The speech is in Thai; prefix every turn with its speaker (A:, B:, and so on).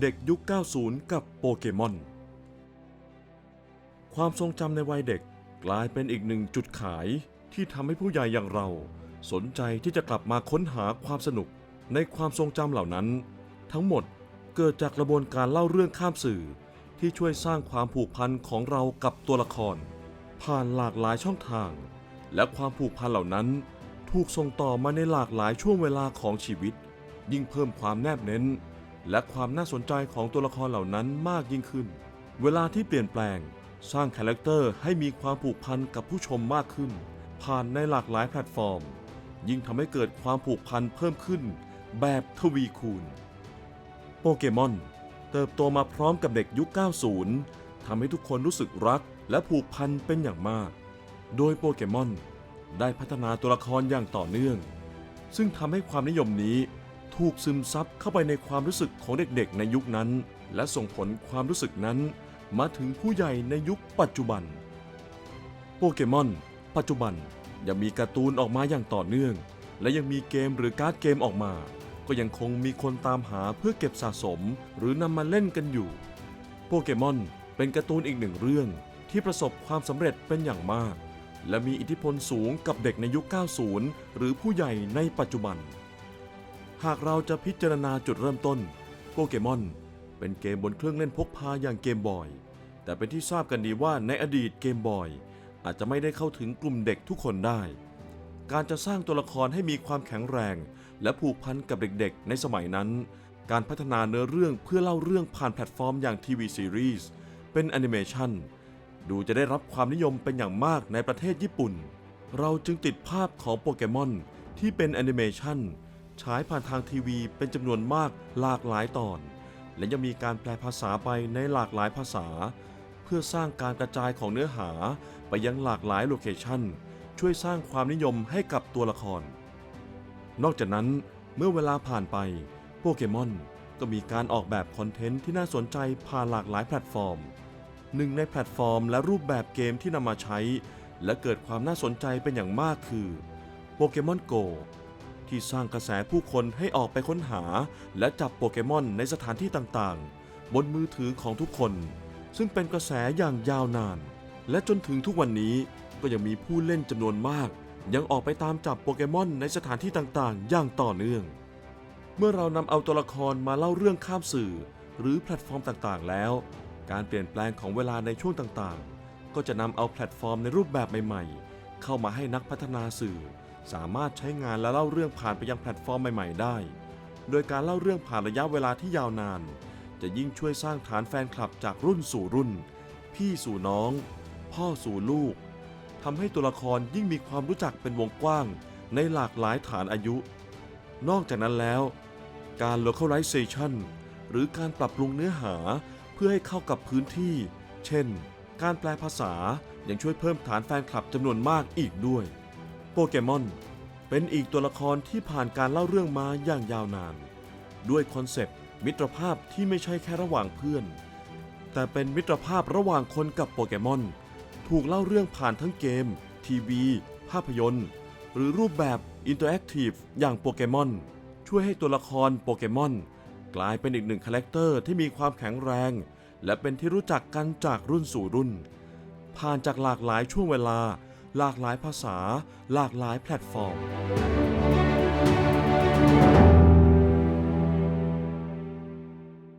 A: เด็กยุค 90 กับโปเกมอน ความทรงจำในวัยเด็กกลายเป็นอีกหนึ่งจุดขายที่ทำให้ผู้ใหญ่อย่างเรา สนใจที่จะกลับมาค้นหาความสนุกในความทรงจำเหล่านั้น ทั้งหมดเกิดจากกระบวนการเล่าเรื่องข้ามสื่อ ที่ช่วยสร้างความผูกพันของเรากับตัวละคร ผ่านหลากหลายช่องทาง และความผูกพันเหล่านั้น ถูกส่งต่อมาในหลากหลายช่วงเวลาของชีวิต ยิ่งเพิ่มความแนบเน้น และความน่าสนใจของตัวละครเหล่านั้นมากยิ่งขึ้น เวลาที่เปลี่ยนแปลง สร้างคาแรคเตอร์ให้มีความผูกพันกับผู้ชมมากขึ้น ผ่านในหลากหลายแพลตฟอร์ม ยิ่งทำให้เกิดความผูกพันเพิ่มขึ้น แบบทวีคูณ โปเกมอน เติบโตมาพร้อมกับเด็กยุค 90 ทำให้ทุกคนรู้สึกรักและผูกพันเป็นอย่างมาก โดยโปเกมอนได้พัฒนาตัวละครอย่างต่อเนื่อง ซึ่งทำให้ความนิยมนี้ ถูกซึมซับเข้าไปในความรู้สึกของเด็กๆ ในยุคนั้น และส่งผลความรู้สึกนั้น มาถึงผู้ใหญ่ในยุคปัจจุบัน โปเกมอน ปัจจุบันยังมีการ์ตูนออกมาอย่างต่อเนื่อง และยังมีเกมหรือการ์ดเกมออกมา ก็ยังคงมีคนตามหาเพื่อเก็บสะสม หรือนำมาเล่นกันอยู่ โปเกมอนเป็นการ์ตูนอีกหนึ่งเรื่องที่ประสบความสำเร็จเป็นอย่างมาก และมีอิทธิพลสูงกับเด็กในยุค 90 หรือผู้ใหญ่ในปัจจุบัน หากเราจะพิจารณาจุดเริ่มต้น โปเกมอนเป็นเกมบนเครื่องเล่นพกพาอย่างเกมบอย แต่เป็นที่ทราบกันดีว่าในอดีตเกมบอยอาจจะไม่ได้เข้าถึงกลุ่มเด็กทุกคนได้ การจะสร้างตัวละครให้มีความแข็งแรง และผูกพันกับเด็กๆ ในสมัยนั้น การพัฒนาเนื้อเรื่องเพื่อเล่าเรื่องผ่านแพลตฟอร์มอย่างทีวีซีรีส์เป็นแอนิเมชันดูจะได้รับความนิยมเป็นอย่างมากในประเทศญี่ปุ่น เราจึงติดภาพของโปเกมอนที่เป็นแอนิเมชัน ฉายผ่านทางทีวีเป็นจำนวนมากหลากหลายตอน และยังมีการแปลภาษาไปในหลากหลายภาษา เพื่อสร้างการกระจายของเนื้อหาไปยังหลากหลายโลเคชันช่วยสร้างความนิยมให้กับตัวละคร นอกจากนั้นเมื่อเวลาผ่านไปโปเกมอนก็มีการออกแบบคอนเทนต์ที่น่าสนใจผ่านหลากหลายแพลตฟอร์ม หนึ่งในแพลตฟอร์มและรูปแบบเกมที่นำมาใช้ และเกิดความน่าสนใจเป็นอย่างมากคือโปเกมอนโก ที่สร้างกระแสผู้คนให้ออกไปค้นหา และจับโปเกมอนในสถานที่ต่างๆ บนมือถือของทุกคน ซึ่งเป็นกระแสอย่างยาวนาน และจนถึงทุกวันนี้ก็ยังมีผู้เล่นจำนวนมาก ยังออกไปตามจับโปเกมอนในสถานที่ต่างๆ อย่างต่อเนื่อง เมื่อเรานำเอาตัวละครมาเล่าเรื่องข้ามสื่อ หรือแพลตฟอร์มต่างๆ แล้ว การเปลี่ยนแปลงของเวลาในช่วงต่างๆ ก็จะนำเอาแพลตฟอร์มในรูปแบบใหม่ ๆ เข้ามาให้นักพัฒนาสื่อ สามารถใช้งานและเล่าเรื่องผ่านไปยังแพลตฟอร์มใหม่ ๆ ได้ โดยการเล่าเรื่องผ่านระยะเวลาที่ยาวนาน จะยิ่งช่วยสร้างฐานแฟนคลับจากรุ่นสู่รุ่น พี่สู่น้อง พ่อสู่ลูกทำให้ตัวละครยิ่งมีความรู้จักเป็นวงกว้าง ในหลากหลายฐานอายุ นอกจากนั้นแล้ว การ localization หรือการปรับปรุงเนื้อหาเพื่อให้เข้ากับพื้นที่ เช่น การแปลภาษายังช่วยเพิ่มฐานแฟนคลับจำนวนมากอีกด้วย โปเกมอน เป็นอีกตัวละครที่ผ่านการเล่าเรื่องมาอย่างยาวนาน ด้วยคอนเซปต์มิตรภาพที่ไม่ใช่แค่ระหว่างเพื่อน แต่เป็นมิตรภาพระหว่างคนกับโปเกมอน ถูกเล่าเรื่องผ่านทั้งเกม ทีวี ภาพยนตร์ หรือรูปแบบอินเตอร์แอคทีฟอย่างโปเกมอน ช่วยให้ตัวละครโปเกมอน กลายเป็นอีกหนึ่งคาแรคเตอร์ที่มีความแข็งแรง และเป็นที่รู้จักกันจากรุ่นสู่รุ่น ผ่านจากหลากหลายช่วงเวลา หลากหลายภาษา หลากหลายแพลตฟอร์ม